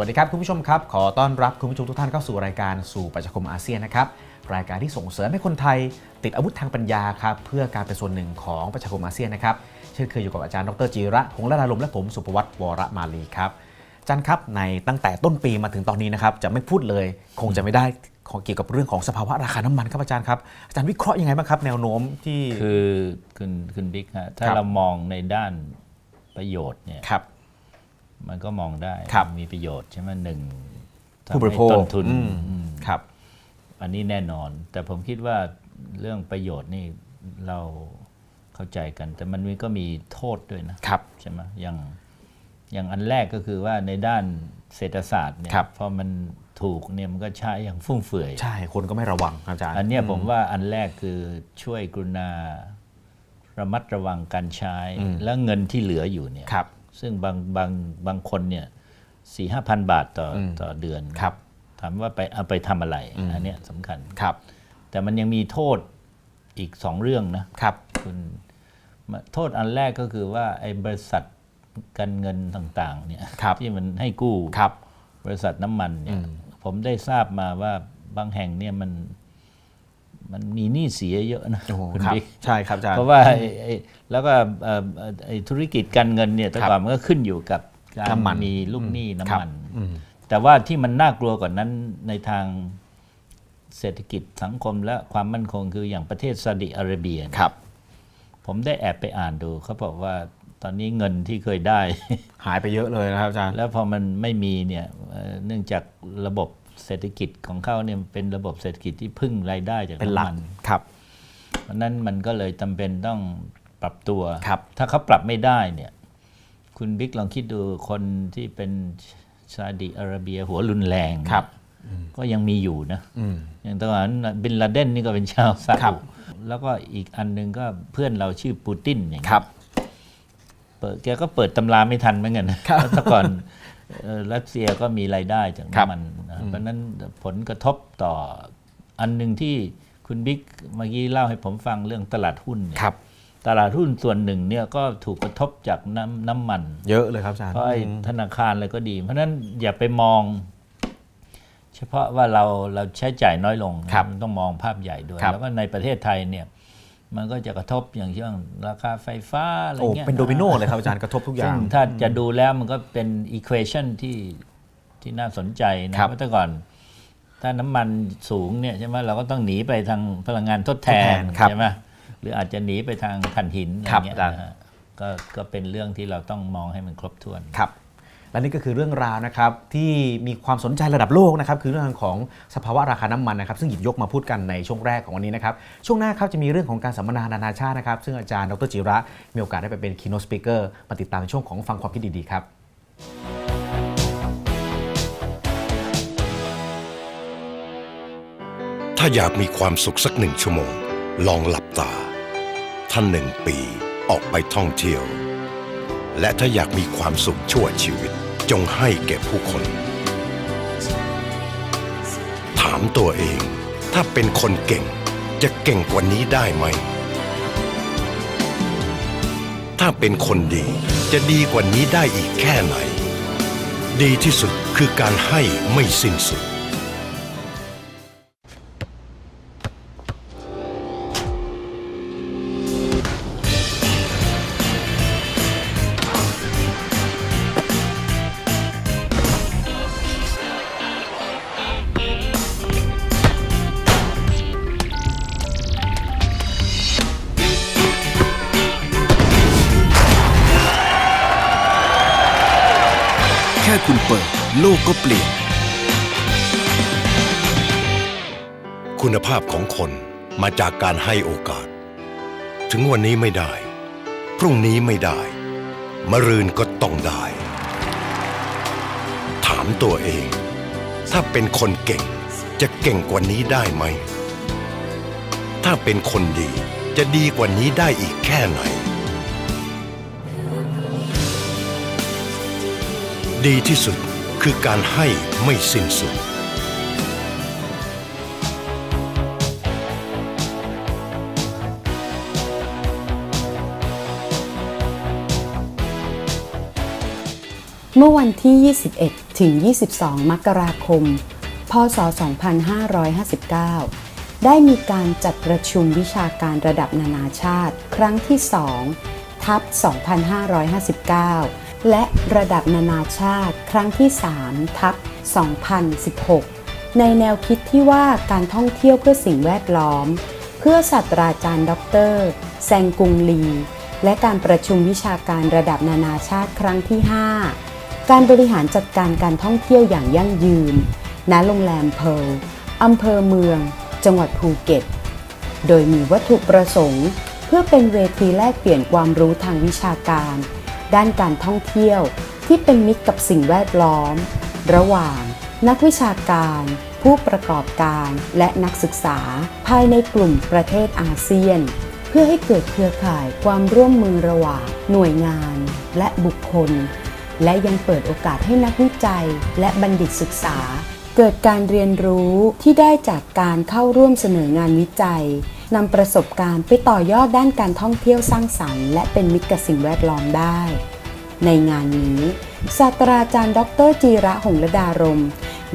วัสดีครับคุณผู้ชมครับ ขอต้อนรับคุณผู้ชมทุกท่านเข้าสู่รายการสู่ประชาคมอาเซียนนะครับรายการที่ส่งเสริมให้คนไทย ติดอาวุธทางปัญญาครับเพื่อการเป็นส่วนหนึ่งของประชาคมอาเซียนนะครับเช่นเคยอยู่กับอาจารย์ดรจีระหงส์ละลาลมและผมสุภวัตวรมาลีครับอาจารย์ครับในตั้งแต่ต้นปีมาถึงตอนนี้นะครับจะไม่พูดเลยคงจะไม่ได้ของเกี่ยวกับเรื่องของสภาวะราคาน้ำมันครับอาจารย์ครับอาจารย์วิเคราะห์ยังไงบ้างครับแนวโน้มที่คือคุณคุณบิ๊กฮะถ้าครับเรามองในด้านประโยชน์เนี่ยครับ มันก็มองได้ครับมีประโยชน์ใช่ไหมหนึ่งทำผู้บริโภคให้ต้นทุนอืมอืมครับอันนี้แน่นอน แต่ผมคิดว่าเรื่องประโยชน์นี่เราเข้าใจกัน แต่มันมีก็มีโทษด้วยนะครับใช่ไหมอย่างอย่างอันแรกก็คือว่าในด้านเศรษฐศาสตร์เนี่ยครับพอมันถูกเนี่ยมันก็ใช้อย่างฟุ่มเฟือย ใช่ คนก็ไม่ระวังครับอาจารย์ อันเนี้ยผมว่าอันแรกคือช่วยกรุณาระมัดระวังการใช้อืมแล้วเงินที่เหลืออยู่เนี่ยครับ ซึ่งบางบางบางคนเนี่ยสี่ห้าพันบาทต่ออมต่อเดือนครับถามว่าไปเอาไปทำอะไรอืมอันเนี้ยสำคัญ ครับ แต่มันยังมีโทษอีกสองเรื่องนะครับ คุณโทษอันแรกก็คือว่าไอ้บริษัทการเงินต่างๆเนี่ยครับที่มันให้กู้ครับ บริษัทน้ำมันเนี่ยอืมผมได้ทราบมาว่าบางแห่งเนี่ยมัน มันมีหนี้เสียเยอะนะโอ้โหคุณครับบิ๊กใช่ครับอาจารย์เพราะว่าไอ้ไอ้แล้วก็เอ่อเอ่อไอ้ธุรกิจการเงินเนี่ยแต่ครับก่อนมันก็ขึ้นอยู่กับการน้ำมันมีลูกหนี้ครับน้ำมันอืมแต่ว่าที่มันน่ากลัวกว่านั้นในทางเศรษฐกิจสังคมและความมั่นคงคืออย่างประเทศซาอุดิอาระเบียเนี่ยครับ ผมได้แอบไปอ่านดูเขาบอกว่าตอนนี้เงินที่เคยได้ หายไปเยอะเลยนะครับอาจารย์ แล้วพอมันไม่มีเนี่ยเอ่อเนื่องจากระบบ เศรษฐกิจของเขาเนี่ยเป็นระบบเศรษฐกิจที่พึ่งรายได้จากเป็นหลัน้ำกมัน ครับ เพราะนั้นมันก็เลยจำเป็นต้องปรับตัว ครับ ถ้าเขาปรับไม่ได้เนี่ย คุณบิ๊กลองคิดดูคนที่เป็นซาอุดิอาระเบียหัวรุนแรงครับ ก็ยังมีอยู่นะ อืม อย่างตอนนั้นบินลาเดนนี่ก็เป็นชาวซาครัอุบ แล้วก็อีกอันหนึงก็เพื่อนเราชื่อปูตินอย่างเงี้ย ครับ เปิดแกก็เปิดตำราไม่ทันเหมือนกันนะครับแต่ก่อนเอ่อรัสเซียก็มีรายได้จากครับน้ำมัน นะเพราะฉะนั้นผลกระทบต่ออันหนึ่งที่คุณบิ๊กเมื่อกี้เล่าให้ผมฟังเรื่องตลาดหุ้นเนี่ยครับตลาดหุ้นส่วนหนึ่งเนี่ยก็ถูกกระทบจากน้ำน้ำมัน เยอะเลยครับอาจารย์เพราะไอ้อืมธนาคารอะไรก็ดี เพราะฉะนั้นอย่าไปมอง เฉพาะว่าเราเราใช้จ่ายน้อยลงนะครับมันต้องมองภาพใหญ่ด้วยครับแล้วก็ในประเทศไทยเนี่ยมันก็จะกระทบอย่างเช่นราคาไฟฟ้าอะไรโอ้เงี้ยเป็นโดมิโนเลยครับอาจารย์กระทบทุกอย่าซึ่งงถ้าจะดูแล้วมันก็เป็นอีควอชันที่ ที่น่าสนใจนะครับเพราะแต่ก่อน ถ้าน้ำมันสูงเนี่ยใช่ไหมเราก็ต้องหนีไปทางพลังงานทดแททดแทนนครับใช่ไหมหรืออาจจะหนีไปทางถ่านหินอะไรครับเงี้ยอาจารย์นะฮะก็ก็เป็นเรื่องที่เราต้องมองให้มันครบถ้วนครับและนี่ก็คือเรื่องราวนะครับที่มีความสนใจระดับโลกนะครับคือเรื่องของสภาวะราคาน้ำมันนะครับ ซึ่งหยิบยกมาพูดกันในช่วงแรกของวันนี้นะครับช่วงหน้าครับจะมีเรื่องของการสัมมนานานาชาตินะครับ ซึ่งอาจารย์ดรจิระมีโอกาสได้ไปเป็นคีโนสปิเกอร์มาติดตามในช่วงของฟังความคิดดีๆครับ ถ้าอยากมีความสุขสักหนึ่งชั่วโมง ลองหลับตา ท่านหนึ่งปีออกไปท่องเที่ยว และถ้าอยากมีความสุขชั่วชีวิต จงให้แก่ผู้คน ถามตัวเอง ถ้าเป็นคนเก่ง จะเก่งกว่านี้ได้ไหม ถ้าเป็นคนดีจะดีกว่านี้ได้อีกแค่ไหน ดีที่สุดคือการให้ไม่สิ้นสุด ค่คุณเปิด โลกก็เปลี่ยน คุณภาพของคนมาจากการให้โอกาส ถึงวันนี้ไม่ได้ พรุ่งนี้ไม่ได้ มรืนก็ต้องได้ ถามตัวเอง ถ้าเป็นคนเก่งจะเก่งกว่านี้ได้ไหม ถ้าเป็นคนดีจะดีกว่านี้ได้อีกแค่ไหน ดีที่สุดคือการให้ไม่สิ้นสุด เมื่อวันที่ 21 ถึง 22 มกราคม พศ 2559ได้มีการจัดประชุมวิชาการระดับนานาชาติ ครั้งที่ 2 ทับ 2559 และระดับนานาชาติครั้งที่ 3 ทับ 2016 ในแนวคิดที่ว่าการท่องเที่ยวเพื่อสิ่งแวดล้อม เพื่อศาสตราจารย์ด็อกเตอร์แซงกุงลี และการประชุมวิชาการระดับนานาชาติครั้งที่ 5 การบริหารจัดการการท่องเที่ยวอย่างยั่งยืน ณ โรงแรมเพลอำเภอเมือง จังหวัดภูเก็ต โดยมีวัตถุประสงค์ เพื่อเป็นเวทีแลกเปลี่ยนความรู้ทางวิชาการ ด้านการท่องเที่ยวที่เป็นมิตรกับสิ่งแวดล้อม ระหว่างนักวิชาการ ผู้ประกอบการและนักศึกษา ภายในกลุ่มประเทศอาเซียน เพื่อให้เกิดเครือข่ายความร่วมมือระหว่างหน่วยงานและบุคคล และยังเปิดโอกาสให้นักวิจัยและบัณฑิตศึกษา เกิดการเรียนรู้ที่ได้จากการเข้าร่วมเสนองานวิจัย นำประสบการณ์ไปต่อยอดด้านการท่องเที่ยวสร้างสรรค์และเป็นมิตรกับสิ่งแวดล้อมได้ ในงานนี้ศาสตราจารย์ ดรจีระหงระดารม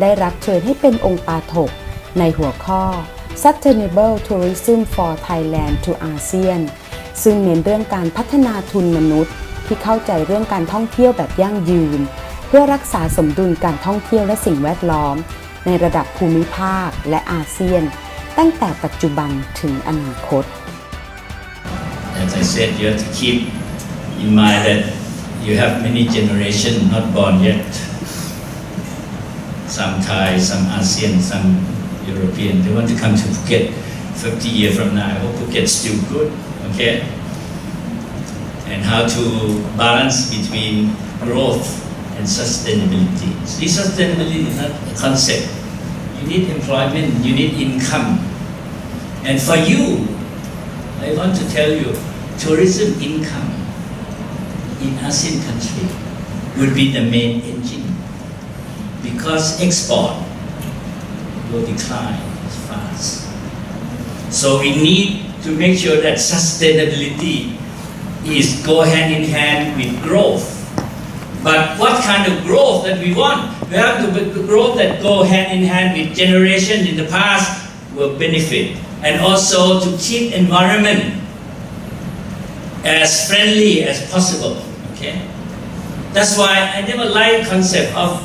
ได้รับเชิญให้เป็นองค์ปาถก ในหัวข้อ Sustainable Tourism for Thailand to ASEAN ซึ่งเน้นเรื่องการพัฒนาทุนมนุษย์ ที่เข้าใจเรื่องการท่องเที่ยวแบบยั่งยืน เพื่อรักษาสมดุลการท่องเที่ยวและสิ่งแวดล้อม ในระดับภูมิภาคและอาเซียน ตั้งแต่ปัจจุบันถึงอนาคต As I said, you have to keep in mind that you have many generations not born yet. Some Thai, some ASEAN, some European. They want to come to Phuket 50 years from now. I hope Phuket's still good, okay? And how to balance between growth and sustainability. See, sustainability is not a concept. You need employment, you need income. And for you, I want to tell you, tourism income in ASEAN country will be the main engine because export will decline fast. So we need to make sure that sustainability is go hand in hand with growth. But what kind of growth that we want? We have to growth that go hand in hand with generation in the past will benefit, and also to keep environment as friendly as possible. Okay, that's why I never like concept of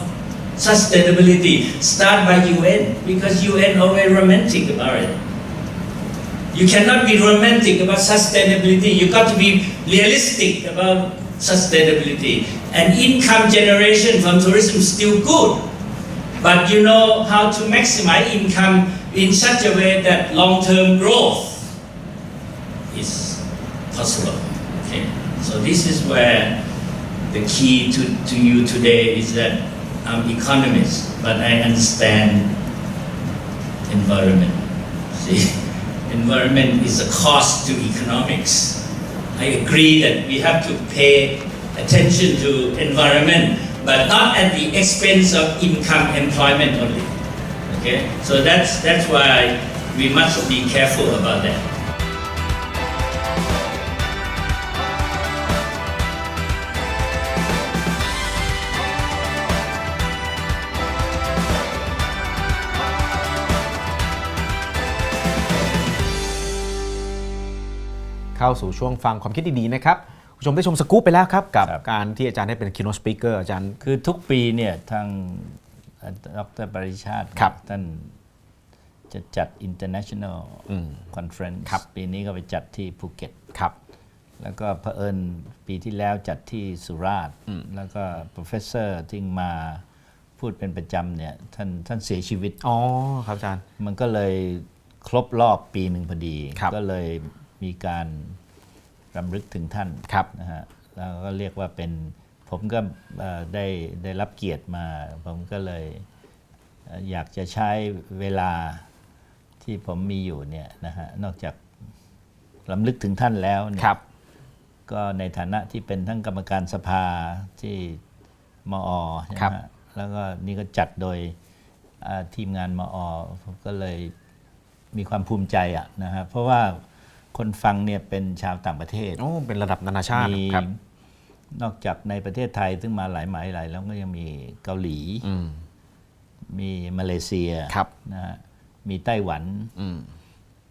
sustainability. Start by UN because UN always romantic about it. You cannot be romantic about sustainability. You got to be realistic about sustainability. And income generation from tourism is still good. But you know how to maximize income in such a way that long-term growth is possible. Okay. So this is where the key to, to you today is that I'm economist, but I understand environment. See, environment is a cost to economics. I agree that we have to pay attention to environment, but not at the expense of income employment only. Okay, so that's that's why we must be careful about that. าสู่ช่วงฟังความคิดดีๆนะครับคุณผู้ชมได้ชมสกู๊ปไปแล้วครับ กับครับ การที่อาจารย์ได้เป็น keynote speaker อาจารย์ คือทุกปีเนี่ยทางดรปริชาติครับท่านจะจัด international conference ครับ ปีนี้ก็ไปจัดที่ภูเก็ต ครับ แล้วก็เผอิญปีที่แล้วจัดที่สุราษฎร์แล้วก็ professor ที่มาพูดเป็นประจำเนี่ยท่านท่านเสียชีวิต อ๋อครับอาจารย์ มันก็เลยครบรอบปีหนึ่งพอดี ครับก็เลยมีการ รำลึกถึงท่านครับนะฮะแล้วก็เรียกว่าเป็นผมก็เอ่อได้ได้รับเกียรติมา ผมก็เลยเอ่ออยากจะใช้เวลาที่ผมมีอยู่เนี่ยนะฮะนอกจากลำลึกถึงท่านแล้วเนี่ยครับก็ในฐานะที่เป็นทั้งกรรมการสภาที่มอใช่ไหมครับฮะแล้วก็นี่ก็จัดโดยอ่าทีมงานมอผมก็เลยมีความภูมิใจอะนะฮะเพราะว่า คนฟังเนี่ยเป็นชาวต่างประเทศโอ้เป็นระดับนานาชาติมีครับ นอกจากในประเทศไทย ซึ่งมาหลายหมายหลายแล้วก็ยังมีเกาหลีอืม มีมาเลเซียครับ นะฮะมีไต้หวัน อืม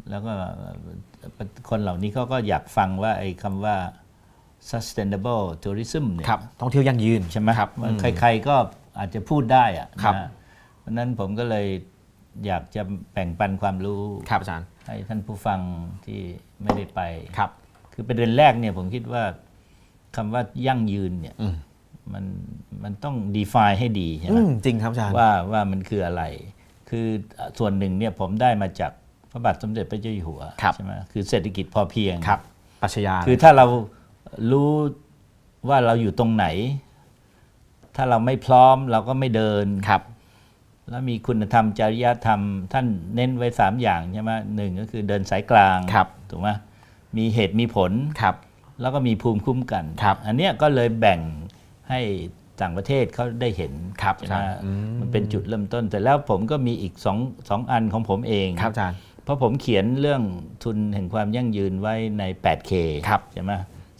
แล้วก็คนเหล่านี้เขาก็อยากฟังว่าไอ้คำว่า sustainable tourism เนี่ย ครับท่องเที่ยวยั่งยืน ใช่ไหมครับว่าใครๆก็อาจจะพูดได้อะครับ นะเพราะฉะนั้นผมก็เลย อยากจะแบ่งปันความรู้ครับอาจารย์ให้ท่านผู้ฟังที่ไม่ได้ไปครับ คือประเด็นแรกเนี่ยผมคิดว่าคำว่ายั่งยืนเนี่ยอืมมันมันต้อง define ให้ดีใช่ไหอืมมจริงครับอาจารย์ ว่าว่ามันคืออะไร คือส่วนหนึ่งเนี่ยผมได้มาจากพระบาทสมเด็จพระเจ้าอยู่หัวครับ ใช่ไหมคือเศรษฐกิจพอเพียง ครับปรัชญาคือถ้าเรารู้ว่าเราอยู่ตรงไหน ถ้าเราไม่พร้อมเราก็ไม่เดิน ครับ แล้วมีคุณธรรมจริยธรรม ท่านเน้นไว้สามอย่างใช่ไหมหนึ่งก็คือเดินสายกลางครับถูกไหมมีเหตุมีผลครับ แล้วก็มีภูมิคุ้มกันครับ อันเนี้ยก็เลยแบ่งให้ต่างประเทศเขาได้เห็นครับใช่ไหมอาจารย์อืมมันเป็นจุดเริ่มต้น แต่แล้วผมก็มีอีกสองสองอันของผมเองครับอาจารย์เพราะผมเขียนเรื่องทุนแห่งความยั่งยืนไว้ใน 8K ครับใช่ไหม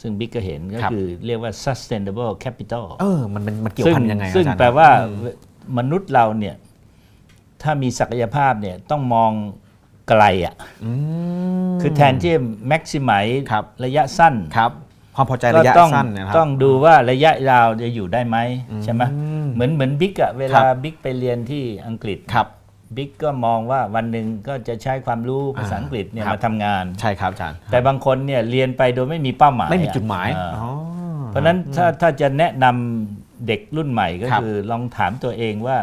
ซึ่งบิ๊กก็เห็นก็ครับคือเรียกว่า sustainable capital เออมันมันมันเกี่ยวซึ่งพันยังไงอะซึ่งอาจารย์แปลว่ามนุษย์เราเนี่ย ถ้ามีศักยภาพเนี่ยต้องมองไกลอะอืมคือแทนที่ maximize ครับ ระยะสั้นครับความพอใจก็ระยะต้องสั้นเนยนะครับต้องดูว่าระยะยาวจะอยู่ได้ไหมใช่ไหมอืมเหมือนเหมือนบิ๊กอะเวครัลาบบิ๊กไปเรียนที่อังกฤษครับบิ๊กก็มองว่าวันหนึ่งก็จะใช้ความรู้ภาษาอังกฤษเนี่ยครับมาทำงานใช่ครับอาจารย์แต่บางคนเนี่ยเรียนไปโดยไม่มีเป้าหมายไม่มีจุดหมายอ่าอ๋อเพราะฉะนั้นถ้าถ้าจะแนะนำเด็กรุ่นใหม่ก็ครับคือลองถามตัวเองว่า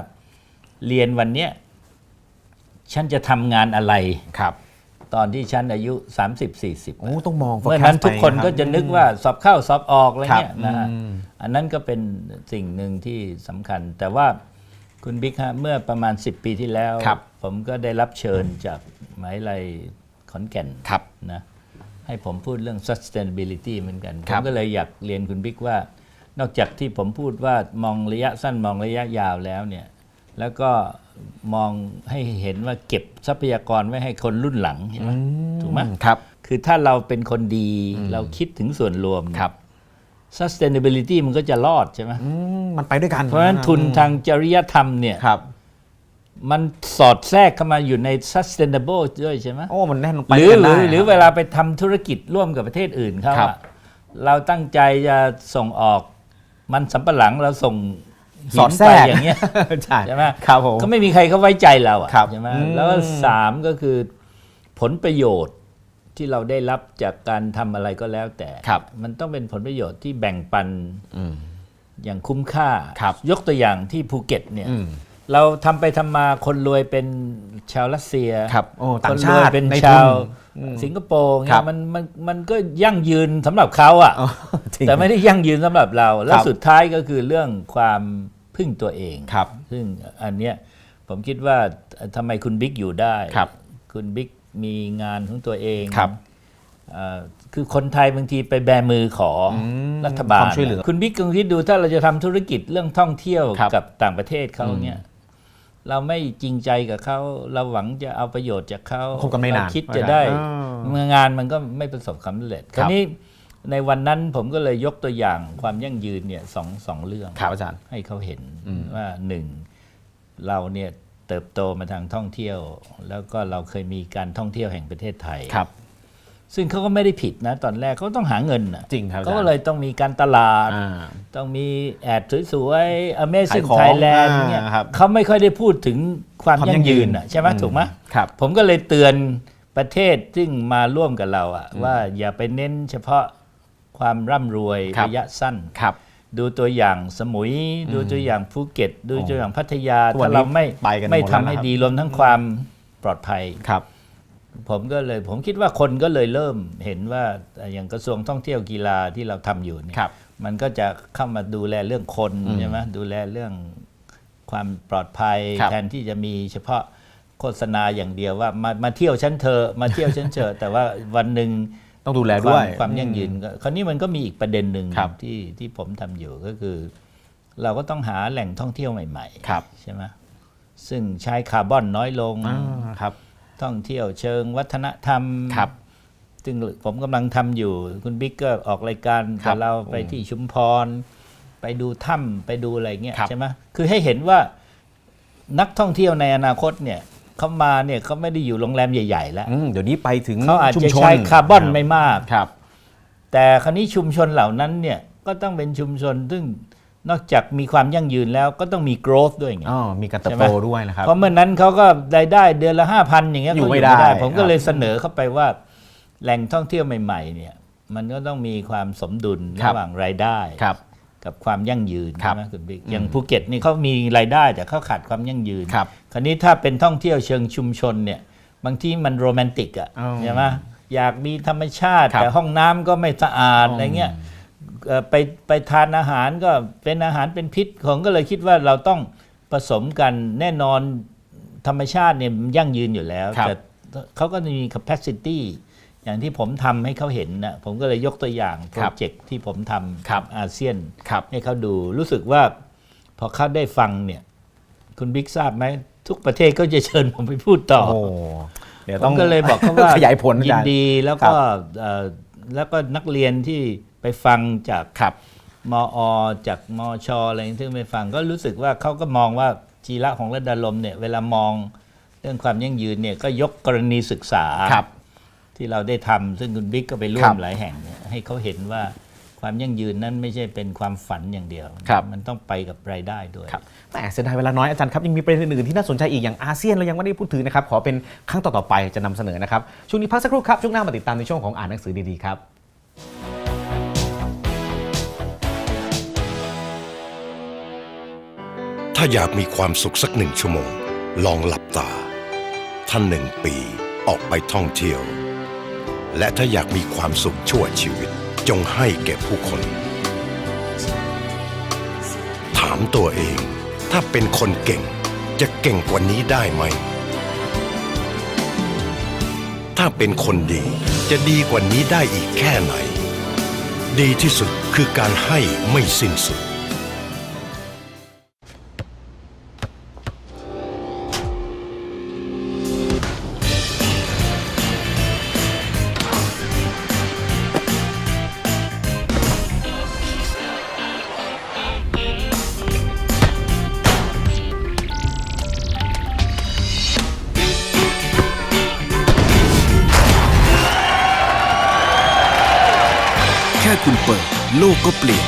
เรียนวันเนี้ย ฉันจะทำงานอะไร ครับตอนที่ฉันอายุ 30-40โอ้ต้องมองเมื่อนั้น forecast ทุกคนไปรับก็จะนึกว่าสอบเข้าสอบออกอะไรครับเงี้ยนะฮะอืมอันนั้นก็เป็นสิ่งหนึ่งที่สำคัญ แต่ว่าคุณบิ๊กฮะเมื่อประมาณ 10 ปีที่แล้ว ครับ ผมก็ได้รับเชิญจากหมหาวิทยาลัยขอนแก่นครับ นะให้ผมพูดเรื่อง sustainability เหมือนกันคผรับมก็เลยอยากเรียนคุณบิ๊กว่า นอกจากที่ผมพูดว่ามองระยะสั้นมองระยะยาวแล้วเนี่ย แล้วก็มองให้เห็นว่าเก็บทรัพยากรไว้ให้คนรุ่นหลังเห็นไหมถูกไหมครับ คือถ้าเราเป็นคนดีเราคิดถึงส่วนรวมเนี่ยครับ sustainability มันก็จะรอดใช่ไหมอืมมันไปด้วยกัน เพราะฉะนั้นทุนทางจริยธรรมเนี่ยครับ มันสอดแทรกเข้ามาอยู่ใน sustainable ด้วยใช่ไหมโอ้มันแน่นไปหรือด้วยกันหได้รือหรือคเวบลาไปทำธุรกิจร่วมกับประเทศอื่นเขาครับอะเราตั้งใจจะส่งออกมันสำปะหลังเราส่งหิ สอดนแทรไปกอย่างเงี้ยใช่ใช่ไหมครับผมก็ไม่มีใครเขาไว้ใจเราอะครับใช่ไหมอืมแล้วก็สามก็คือผลประโยชน์ที่เราได้รับจากการทำอะไรก็แล้วแต่ครับมันต้องเป็นผลประโยชน์ที่แบ่งปันอืมอย่างคุ้มค่าครับยกตัวอย่างที่ภูเก็ตเนี่ยอืมเราทำไปทำมาคนรวยเป็นชาวรัสเซียครับโอ้ต่างคนรชาวยติเป็นในชาวทุนสิงคโปร์ครัเนี่ยบมันมันมันก็ยั่งยืนสำหรับเขาอะอ๋อจริงแต่ไม่ได้ยั่งยืนสำหรับเรา และครับสุดท้ายก็คือเรื่องความ พึ่งตัวเองครับ ซึ่งอันเนี้ยผมคิดว่าทำไมคุณบิ๊กอยู่ได้ครับคุณบิ๊กมีงานของตัวเองครับเอ่อคือคนไทยบางทีไปแบมือขออมรัฐบาลความช่วยเหลือคุณบิ๊กลองคิดดูถ้าเราจะทำธุรกิจเรื่องท่องเที่ยวครับกับต่างประเทศเขาเนี่ยเราไม่จริงใจกับเขาเราหวังจะเอาประโยชน์จากเขาคงกันไม่นานเรคิดจะได้อ่าเมื่องานมันก็ไม่ประสบความสำเร็จคครับราวนี้ ในวันนั้นผมก็เลยยกตัวอย่างความยั่งยืนเนี่ยสองสองเรื่องครับอาจารย์ ให้เขาเห็นว่าหนึ่งเราเนี่ยเติบโตมาทางท่องเที่ยว แล้วก็เราเคยมีการท่องเที่ยวแห่งประเทศไทยครับ ซึ่งเขาก็ไม่ได้ผิดนะ ตอนแรกเขาต้องหาเงินน่ะจริงครับเขาก็เลยต้องมีการตลาดอ่าต้องมีแอดสวยๆ Amazing ขายของ Thailand อ่าเนี่ยครับเขาไม่ค่อยได้พูดถึงความความยั่งยืนยั่งยืนน่ะใช่ไหมอืมถูกไหมครับผมก็เลยเตือนประเทศซึ่งมาร่วมกับเราอะว่าอย่าไปเน้นเฉพาะ ความร่ำรวยครับ ระยะสั้น ครับ ดูตัวอย่างสมุย ดูตัวอย่างภูเก็ต ดูตัวอย่างพัทยา ทุกวันถ้าเราไม่นี้ไปกันหมดไม่แล้วทำให้นะครับดีรวมทั้งความปลอดภัย ครับ ผมก็เลยผมคิดว่าคนก็เลยเริ่มเห็นว่าอย่างกระทรวงท่องเที่ยวกีฬาที่เราทำอยู่เนี่ยครับมันก็จะเข้ามาดูแลเรื่องคนอืมใช่ไหมดูแลเรื่องความปลอดภัยครับแทนที่จะมีเฉพาะโฆษณาอย่างเดียวว่ามามาเที่ยวฉันเธอะมาเที่ยวฉันเถอะแต่ว่าวันหนึ่ง ต้องดูแลด้วย ความความยั่งยืนก็คราวนี้มันก็มีอีกประเด็นหนึ่งครับที่ที่ผมทำอยู่ก็คือ เราก็ต้องหาแหล่งท่องเที่ยวใหม่ครับใช่ไหมซึ่งใช้คาร์บอนน้อยลงอ่าครับ ท่องเที่ยวเชิงวัฒนธรรมครับซึ่งผมกำลังทำอยู่ คุณบิ๊กก็ออกรายการครักับบเราไปอืมที่ชุมพร ไปดูถ้ำไปดูอะไรเงี้ยครับใช่ไหมคือให้เห็นว่านักท่องเที่ยวในอนาคตเนี่ย เขามาเนี่ยเขาไม่ได้อยู่โรงแรมใหญ่ ๆ แล้วอืมเดี๋ยวนี้ไปถึงเขาอาจชุมจะชนใช้คาร์บอนไม่มาก ครับ แต่คราวนี้ชุมชนเหล่านั้นเนี่ยก็ต้องเป็นชุมชนซึ่งนอกจากมีความยั่งยืนแล้วก็ต้องมี growth ด้วยไง อ๋อ มีการเติบใช่ไหมโตด้วยนะครับ เพราะเมื่อนนั้นเขาก็รายได้เดือนละห้าพันอย่างเงี้ยอยู่เขาไม่ได้ ผมก็ครับเลยเสนอเข้าไปว่าแหล่งท่องเที่ยวใหม่ ๆ เนี่ย มันก็ต้องมีความสมดุลครับระหว่างรายได้ ครับ กับความยั่งยืนครับใช่ไหมคุณบิ๊กอย่างภูเก็ตนี่เขามีรายได้แต่เขาขาดความยั่งยืนครับคราวนี้ถ้าเป็นท่องเที่ยวเชิงชุมชนเนี่ยบางทีมันโรแมนติกอะอ๋อใช่ไหมอยากมีธรรมชาติ ครับแต่ห้องน้ำก็ไม่สะอาดอ๋อออะไรเงี้ยเอ่อไปไปทานอาหารก็เป็นอาหารเป็นพิษผมก็เลยคิดว่าเราต้องผสมกันแน่นอนธรรมชาติเนี่ยมันยั่งยืนอยู่แล้ว ครับ แต่เขาก็จะมี capacity อย่างที่ผมทำให้เขาเห็นนะผมก็เลยยกตัวอย่างโปรเจกต์ที่ผมทำครับอาเซียนครับให้เขาดูรู้สึกว่าพอเขาได้ฟังเนี่ย คุณบิ๊กทราบไหมทุกประเทศก็จะเชิญผมไปพูดต่อโอ้เดี๋ยวผต้อมงก็เลยบอกเขาว่าขยายผลอายิจานรย์ดีแล้วครัก็บเอ่อแล้วก็นักเรียนที่ไปฟังจากครับมอจากมอชอะไรที่ไปฟังก็รู้สึกว่าเขาก็มองว่าจีระของระดาลมเนี่ยเวลามองเรื่องความยั่งยืนเนี่ยก็ยกกรณีศึกษาครับ ที่เราได้ทำซึ่งคุณบิ๊กก็ไปร่วครัมบหลายแห่งเนี่ยให้เขาเห็นว่าความยั่งยืนนั้นไม่ใช่เป็นความฝันอย่างเดียวครับมันต้องไปกับรายได้ด้วยครับแหมเสียดายเวลาน้อยอาจารย์ครับ ยังมีประเด็นอื่นๆที่น่าสนใจอีกอย่างอาเซียนเรายังไม่ได้พูดถึงนะครับ ขอเป็นครั้งต่อ ๆ ไปจะนำเสนอนะครับ ช่วงนี้พักสักครู่ครับ ช่วงหน้ามาติดตามในช่วงของอ่านหนังสือดี ๆ ครับถ้าอยากมีความสุขสักหนึ่งชั่วโมง ลองหลับตา ท่านหนึ่งปีออกไปท่องเที่ยว และถ้าอยากมีความสุขชั่วชีวิต จงให้แก่ผู้คน ถามตัวเอง ถ้าเป็นคนเก่ง จะเก่งกว่านี้ได้ไหม ถ้าเป็นคนดีจะดีกว่านี้ได้อีกแค่ไหน ดีที่สุดคือการให้ไม่สิ้นสุด กก็เปลี่ยน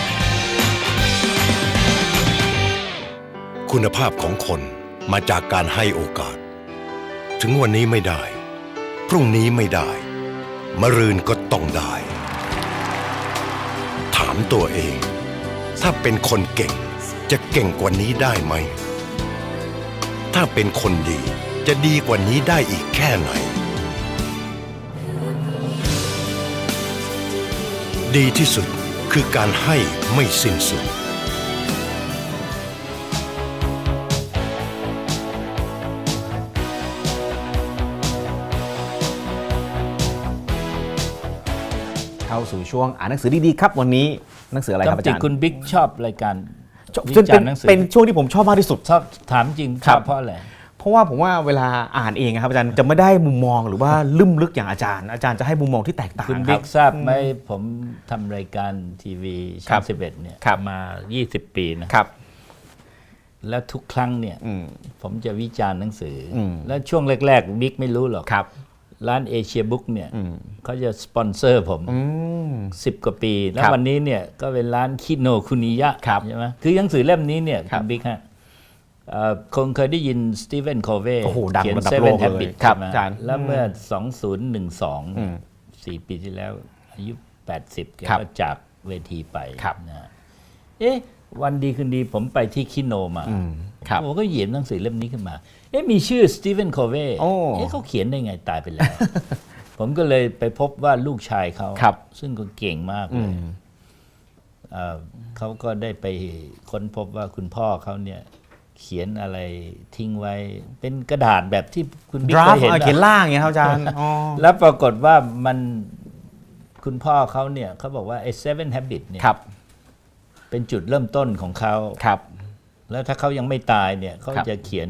คุณภาพของคนมาจากการให้โอกาส ถึงวันนี้ไม่ได้ พรุ่งนี้ไม่ได้ มรืนก็ต้องได้ ถามตัวเอง ถ้าเป็นคนเก่งจะเก่งกว่านี้ได้ไหม ถ้าเป็นคนดีจะดีกว่านี้ได้อีกแค่ไหน ดีที่สุด คือการให้ไม่สิ้นสุด เข้าสู่ช่วงอ่านหนังสือดีๆครับ วันนี้หนังสืออะไรครับอาจริจางรย์คุณบิ๊กชอบรายการวิซึ่งจาเป็รนณ์หนังสือเป็นช่วงที่ผมชอบมากที่สุด ชอบถามจริงครับชอบเพราะอะไรเพ ราะว่าผมว่าเวลาอ่านเองครับอาจารย์จะไม่ได้มุมมองหรือว่าลึมลึกอย่างอาจารย์ อาจารย์จะให้มุมมองที่แตกต่างคุณครับิ๊บ กทราบไหมผมทำรายการทีวีครัช่องบสิบเอ็ดเนี่ยครับ มา 20 ปีนะ ครับ แล้วทุกครั้งเนี่ยอืม ผมจะวิจารณ์หนังสืออม แล้วช่วงแรกๆบิ๊กไม่รู้หรอกครับ ร้านเอเชียบุ๊กเนี่ยอืมเขาจะสปอนเซอร์ผม อืมสิบกว่าปี แล้วครับวันนี้เนี่ยก็เป็นร้านคิโนคุนิยะครับใช่ไหมคือหนังสือเล่มนี้เนี่ยครัคุบณบิ๊กฮะเอ่อ คงเคยได้ยินสตีเฟนโคเวโอ้โหดังเขียนระดับ Seven โลกเลย Habits ครับใช่ไหมอาจารย์แล้วเมื่ออืม2012สี่ปีที่แล้ว อายุ 80แกครับก็จากเวทีไปครับนะฮะเอ๊ะวันดีคืนดีผมไปที่คิโนมาอืมครับผมก็เหยียบหนังสือเล่มนี้ขึ้นมา เอ๊ะมีชื่อสตีเฟนโคเวโอ้เอ๊ะเขาเขียนได้ไงตายไปแล้ว ผมก็เลยไปพบว่าลูกชายเขาครับซึ่งก็เก่งมากอืเลยมเอ่อเขาก็ได้ไปค้นพบว่าคุณพ่อเขาเนี่ย เขียนอะไรทิ้งไว้ เป็นกระดาษแบบที่คุณบิ๊กดราเคฟยเห็นเขียนอะล่างอย่างเงี้ยครับอาจารย์อ๋อแล้วปรากฏว่ามันคุณพ่อเขาเนี่ยเขาบอกว่าไอ้ seven habit เนี่ยครับเป็นจุดเริ่มต้นของเขาครับ แล้วถ้าเขายังไม่ตายเนี่ยเขาครับจะเขียน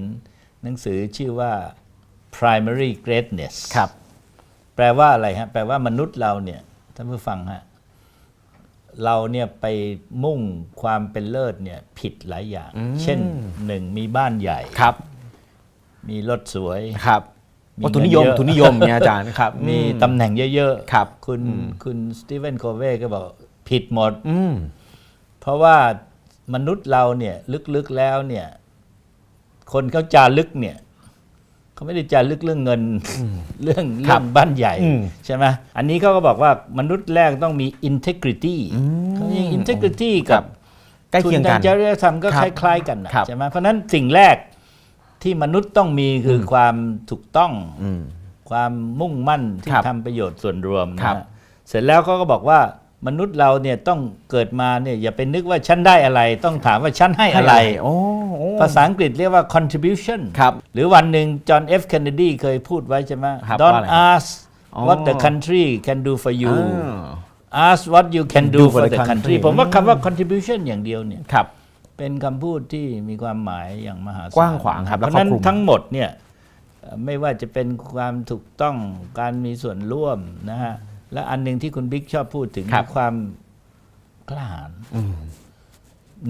หนังสือชื่อว่า primary greatness ครับ แปลว่าอะไรฮะ แปลว่ามนุษย์เราเนี่ยท่านผู้ฟังฮะ เราเนี่ยไปมุ่งความเป็นเลิศเนี่ยผิดหลายอย่าง เช่นหนึ่งมีบ้านใหญ่ ครับ มีรถสวยครับมีโอ้ทุนนิยมเงินเยอะทุนนิยมเนี่ยอาจารย์ครับ มีอืตำแหน่งเยอะครับคุณอืมคุณสตีเฟนโคเวก็บอกผิดหมดอืมเพราะว่ามนุษย์เราเนี่ยลึกๆแล้วเนี่ย คนเขาจารึกเนี่ย เขาไม่ได้จารึกเรื่องเงินเรื่องครัเรื่บองบ้านใหญ่อืมใช่ไหมอันนี้เขาก็บอกว่ามนุษย์แรกต้องมี integrity เขามี integrity ครักับบใกล้เคียงกันทุทาจริยธรรมก็ครัคบล้ายๆ กันนะครับใช่ไหมเพราะฉะนั้นสิ่งแรกที่มนุษย์ต้องมีคืออความถูกต้องอืมความมุ่งมั่นที่ครับทำประโยชน์ส่วนรวมครันะบฮะเสร็จแล้วเขาก็บอกว่า มนุษย์เราเนี่ยต้องเกิดมาเนี่ยอย่าไปนึกว่าฉันได้อะไร ต้องถามว่าฉันให้อะไร โอ้โอ้ภาษาอังกฤษเรียกว่า contribution ครับ หรือวันหนึ่งจอห์นเอฟเคนเนดีเคยพูดไว้ใช่ไหม ครับ Don't ว่าอะไรครับ ask อ๋อ what the country can do for you อ่า ask what you can do do for for the the country country ผมว่าคำว่า contribution อย่างเดียวเนี่ย ครับ เป็นคำพูดที่มีความหมายอย่างมหาศาลกว้างขวางครับเพและราะฉะนั้นครอบคลุม ทั้งหมดเนี่ยเอ่อไม่ว่าจะเป็นความถูกต้องการมีส่วนร่วมนะฮะ และอันหนึ่งที่คุณบิ๊กชอบพูดถึงครับ คือความกล้าหาญ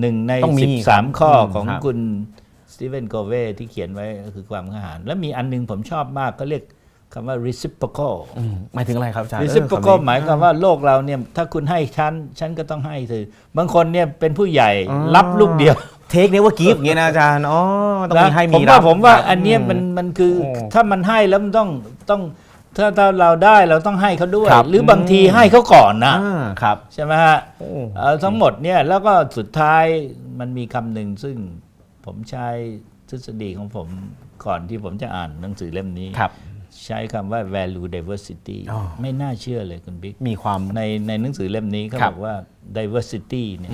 หนึ่งในต้องมีสิบสามข้ออมของครับ คุณสตีเวนโกเวที่เขียนไว้ก็คือความกล้าหาญและมีอันหนึงผมชอบมากก็เรียกคำว่า reciprocal อืมหมายถึงอะไรครับอาจารย์ reciprocal เออคำนี้หมายความว่าโลกเราเนี่ยถ้าคุณให้ฉันฉันก็ต้องให้เธอบางคนเนี่ยเป็นผู้ใหญ่อ๋อรับลูกเดียว เทคเนเวอร์กิฟอย่างเงี้ยนะอาจารย์อ๋อต้องมีนะให้ผมมีว่ารับผมว่าครับอันเนี้ยมมันมันคือโอ้ถ้ามันให้แล้วมันต้องต้อง ถ้าถ้าเราได้เราต้องให้เขาด้วย ครับหรือบางทีอืมให้เขาก่อนนะอ่าครับ ใช่ไหมฮะโอ้ เอ่อทั้งหมดเนี่ยแล้วก็สุดท้ายมันมีคำหนึ่งซึ่งผมใช้ทฤษฎีของผมก่อนที่ผมจะอ่านหนังสือเล่มนี้ ครับ ใช้คำว่า value diversity อ๋อ ไม่น่าเชื่อเลยคุณบิ๊กมีความ ในในหนังสือเล่มนี้เขาครับบอกว่า diversity เนี่ย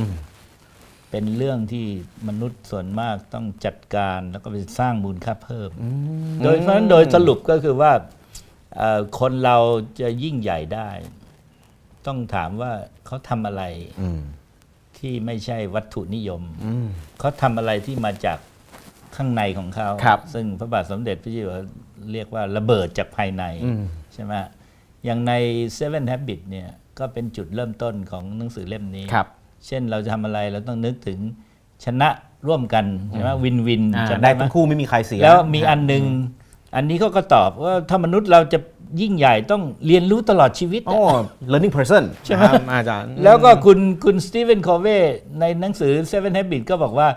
เป็นเรื่องที่มนุษย์ส่วนมากต้องจัดการแล้วก็ไปสร้างมูลค่าเพิ่ม โดยเพราะฉะนั้นโดยสรุปก็คือว่าเอ่อ คนเราจะยิ่งใหญ่ได้ ต้องถามว่าเขาทำอะไรอืมที่ไม่ใช่วัตถุนิยมอืมเขาทำอะไรที่มาจากข้างในของเขาครับซึ่งพระบาทสมเด็จพระเจ้าอยู่หัวเรียกว่าระเบิดจากภายในอืมใช่ไหมอย่างใน Seven Habits เนี่ยก็เป็นจุดเริ่มต้นของหนังสือเล่มนี้ครับเช่นเราจะทำอะไรเราต้องนึกถึงชนะร่วมกันใช่ไหมวินวินอ่าจำได้ไหมทั้งคู่ไม่มีใครเสีย แล้วมีอันหนึ่ง อันนี้เขาก็ตอบว่าถ้ามนุษย์เราจะยิ่งใหญ่ต้องเรียนรู้ตลอดชีวิตโอ้อะ learning person ใช่ไหมนะครับอาจารย์ แล้วก็คุณคุณสตีเวนโคเวในหนังสือ Seven Habits ก็บอกว่า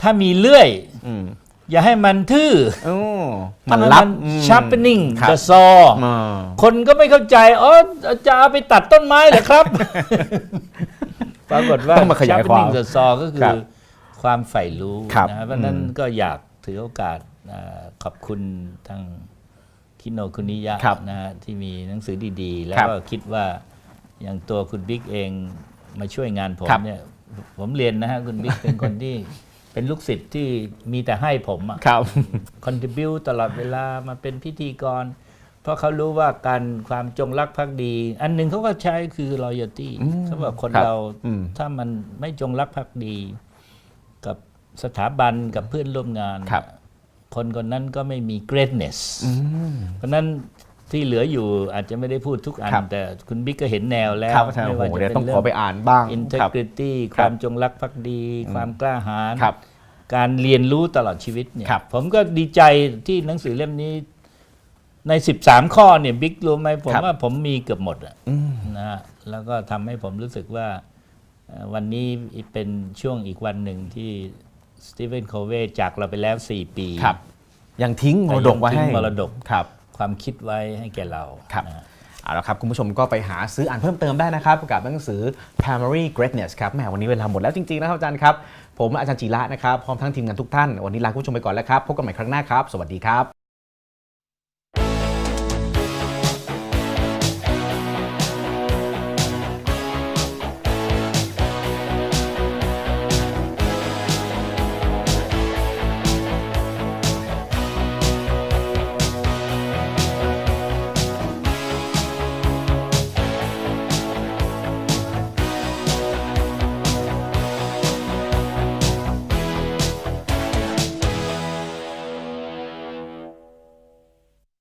ถ้ามีเลื่อยอืมอย่าให้มันทื่อโอ้มัมันนรัรับบอืม sharpening ครับ the saw อ่าคนก็ไม่เข้าใจ อ๋อ จะเอาไปตัดต้นไม้เหรอครับ ปรากฏว่าต้องมาขยายความ sharpening the saw ก็คืครัอบความใฝ่รู้ครับนะเพราะฉะนั้นอืมก็อยากถือโอกาสเอ่อ ขอบคุณทางคิโนคุนิยะครับนะฮะที่มีหนังสือดีๆ แล้วครับก็คิดว่าอย่างตัวคุณบิ๊กเองมาช่วยงานผมครับ เนี่ยผมเรียนนะฮะคุณบิ๊กเป็นคนที่ เป็นลูกศิษย์ที่มีแต่ให้ผมอะ ครับ คอนทิบิวตลอดเวลามาเป็นพิธีกร เพราะเขารู้ว่าการความจงรักภักดี อันหนึ่งเขาก็ใช้คือ loyalty อืมเขาบอกคนครับเราอืมถ้ามันไม่จงรักภักดี กับสถาบันกับเพื่อนร่วมงาน ครับ คนคนนั้นก็ไม่มี greatness เพราะฉะนั้นที่เหลืออยู่อาจจะไม่ได้พูดทุกอันครับแต่คุณบิ๊กก็เห็นแนวแล้วครับอาจารย์โอ้โหว่าจะเดี๋ยวเป็นต้องขเรื่อไปอ่านบ้างครับ integrity ความจงรักภักดี ความกล้าหาญครับการเรียนรู้ตลอดชีวิตเนี่ยครับผมก็ดีใจที่หนังสือเล่มนี้ใน 13 ข้อเนี่ยบิ๊กรู้ไหมผมครับว่าผมมีเกือบหมดอะอืมนะฮะแล้วก็ทำให้ผมรู้สึกว่าเอ่อวันนี้เป็นช่วงอีกวันหนึ่งที่ สตีเฟนโคเวจากเราไปแล้ว 4 ปีครับยังทิ้งมรดกไว้แต่ยังทิ้ให้งมรดกครับความคิดไว้ให้แก่เราครับนะฮะเอาละครับ คุณผู้ชมก็ไปหาซื้ออ่านเพิ่มเติมได้นะครับ กับหนังสือ Primary Greatness ครับแหมวันนี้เวลาหมดแล้วจริง ๆ นะครับอาจารย์ครับ ผมอาจารย์จีระนะครับ พร้อมทั้งทีมงานทุกท่าน วันนี้ลาคุณผู้ชมไปก่อนแล้วครับ พบกันใหม่ครั้งหน้าครับ สวัสดีครับ